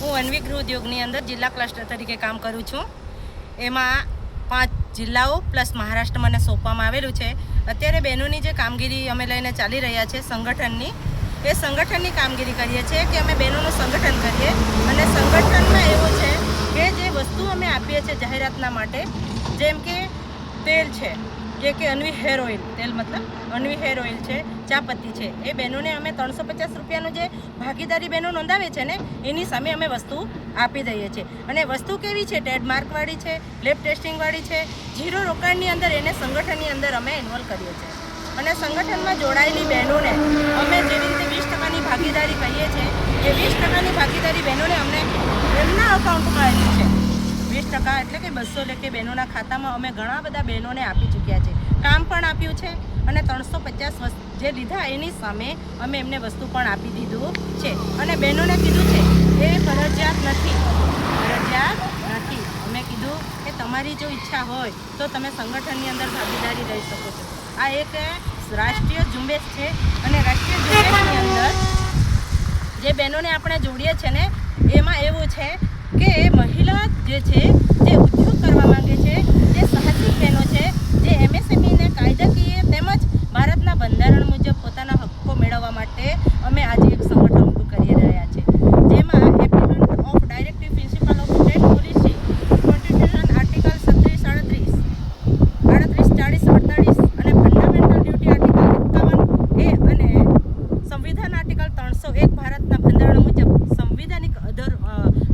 હું અન્વી ગૃહ ઉદ્યોગની અંદર જિલ્લા ક્લસ્ટર તરીકે કામ કરું છું. એમાં પાંચ જિલ્લાઓ પ્લસ મહારાષ્ટ્ર મને સોંપવામાં આવેલું છે. અત્યારે બહેનોની જે કામગીરી અમે લઈને ચાલી રહ્યા છે સંગઠનની, એ સંગઠનની કામગીરી કરીએ છીએ કે અમે બહેનોનું સંગઠન કરીએ. અને સંગઠનમાં એવું છે કે જે વસ્તુ અમે આપીએ છીએ જાહેરાતના માટે, જેમ કે તેલ છે. જે કે અન્વી હેર ઓઇલ, તેલ મતલબ અન્વી હેર ઓઇલ છે, ચાપત્તી છે. એ બહેનોને અમે ત્રણસો પચાસ રૂપિયાનું જે ભાગીદારી બહેનો નોંધાવે છે ને, એની સામે અમે વસ્તુ આપી દઈએ છીએ. અને વસ્તુ કેવી છે? ટેડમાર્કવાળી છે, લેબ ટેસ્ટિંગવાળી છે જીરો રોકાણની અંદર એને સંગઠનની અંદર અમે ઇન્વોલ્વ કરીએ છીએ. અને સંગઠનમાં જોડાયેલી બહેનોને અમે જેવી રીતે વીસ ટકાની ભાગીદારી કહીએ છીએ, એ વીસ ટકાની ભાગીદારી બહેનોને અમને એમના અકાઉન્ટમાં આવી છે. વીસ ટકા એટલે કે બસો લેખે બહેનોના ખાતામાં અમે ઘણા બધા બહેનોને આપી ચૂક્યા છે. કામ પણ આપ્યું છે અને ત્રણસો પચાસ જે લીધા એની સામે અમે એમને વસ્તુ પણ આપી દીધું છે. અને બહેનોને કીધું છે, એ ફરજિયાત નથી ફરજિયાત નથી. અમે કીધું કે તમારી જો ઈચ્છા હોય તો તમે સંગઠનની અંદર ભાગીદારી લઈ શકો છો. આ એક રાષ્ટ્રીય ઝુંબેશ છે અને રાષ્ટ્રીય ઝુંબેશની અંદર જે બહેનોને આપણે જોડીએ છીએ ને, એમાં એવું છે કે મહિલા જે છે, જે ઉદ્યોગ કરવા માંગે છે, જે સાહસિક બહેનો છે, જે એમએસએમઈને કાયદાકીય તેમજ ભારતના બંધારણ મુજબ પોતાના હક્કો મેળવવા માટે અમે આજે એક સંગઠન ઊભું કરી રહ્યા છે જેમાં implement of directive principle of state policy constitution article છત્રીસ સાડત્રીસ આડત્રીસ ચાળીસ અડતાળીસ અને ફંડામેન્ટલ ડ્યુટી આર્ટિકલ એકાવન એ અને સંવિધાન આર્ટિકલ ત્રણસો એક ભારતના બંધારણ મુજબ સંવિધાનિક અધર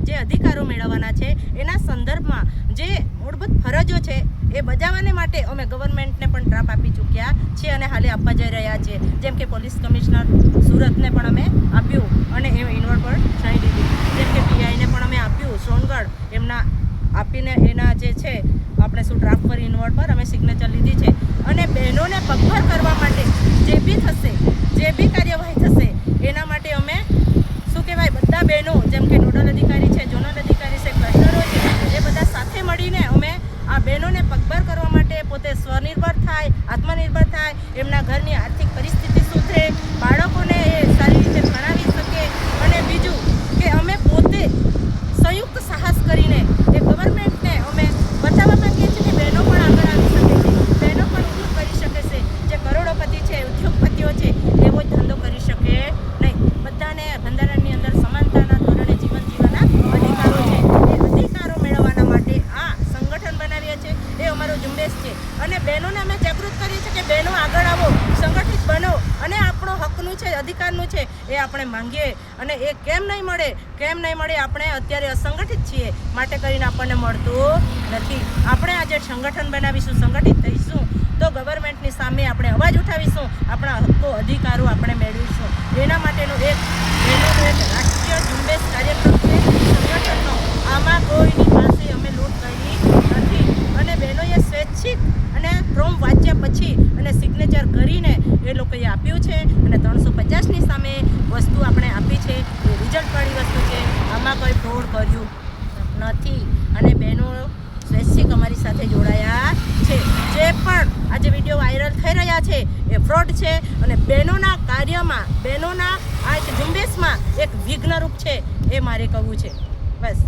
જે અધિકારો મેળવવાના છે, એના સંદર્ભમાં જે મૂળભૂત ફરજો છે, એ બજાવવાને માટે અમે ગવર્મેન્ટને પણ ડ્રાફ્ટ આપી ચૂક્યા છીએ અને હાલે આપવા જઈ રહ્યા છીએ. જેમ કે પોલીસ કમિશનર સુરતને પણ અમે આપ્યું અને એ ઇન્વોલ્વ પણ સહી દીધી. જેમ કે પીઆઈને પણ અમે આપ્યું, સોનગઢ, એમના આપીને એના જે છે, આપણે શું ડ્રાફ્ટ પર ઇન્વોલ્વ પર અમે સિગ્નેચર લીધી છે. અને બહેનોને પગભર કરવા માટે જે બી થશે, જે બી કાર્યવાહી થશે સ્વનિર્ભર થાય આત્મનિર્ભર થાય એમના ઘરની આર્થિક પરિસ્થિતિ સુધરે બાળકોને એ સારી રીતે ભણાવી શકે અને બીજું કે અમે પોતે સંયુક્ત સાહસ કરીને એ ગવર્મેન્ટને અમે બતાવવા માંગીએ છીએ કે બહેનો પણ આગળ આવી શકે છે બહેનો પણ ઉદ્યોગ કરી શકે છે જે કરોડોપતિ છે ઉદ્યોગપતિઓ છે એવો જ ધંધો કરી શકે નહીં બધાને બંધારણની અંદર સમાનતાના ધોરણે જીવન જીવવાના અધિકારો છે એ અધિકારો મેળવવાના માટે આ સંગઠન બનાવીએ છીએ એ અમારો ઝુંબેશ છે. અને બહેનોને અમે જાગૃત કરીએ છીએ કે બહેનો આગળ આવો, સંગઠિત બનો અને આપણો હકનું છે, અધિકારનું છે એ આપણે માંગીએ. અને એ કેમ નહીં મળે? કેમ નહીં મળે? આપણે અત્યારે અસંગઠિત છીએ. માટે કરીને આપણને મળતું નથી. આપણે આજે સંગઠન બનાવીશું, સંગઠિત થઈશું. તો ગવર્મેન્ટની સામે આપણે અવાજ ઉઠાવીશું. આપણા હક્કો, અધિકારો આપણે મેળવીશું. એના માટેનો એક બહેનોનો એક રાષ્ટ્રીય ઝુંબેશ કાર્યક્રમ છે સંગઠનનો. આમાં કોઈની પાસે અમે લૂંટ કરી નથી. અને બહેનોએ સ્વૈચ્છિક અને ફોર્મ વાંચ્યા પછી અને સિગ્નેચર કરીને એ લોકોએ આપ્યું છે અને ત્રણસો પચાસની સામે વસ્તુ આપણે આપી છે. એ રિઝલ્ટવાળી વસ્તુ છે. આમાં કોઈ ફ્રોડ કર્યું નથી. અને બહેનો સ્વૈચ્છિક અમારી સાથે જોડાયા છે. જે પણ આજે વીડિયો વાયરલ થઈ રહ્યા છે, એ ફ્રોડ છે અને બહેનોના કાર્યમાં, બહેનોના આ એક ઝુંબેશમાં એક વિઘ્નરૂપ છે, એ મારે કહેવું છે. બસ.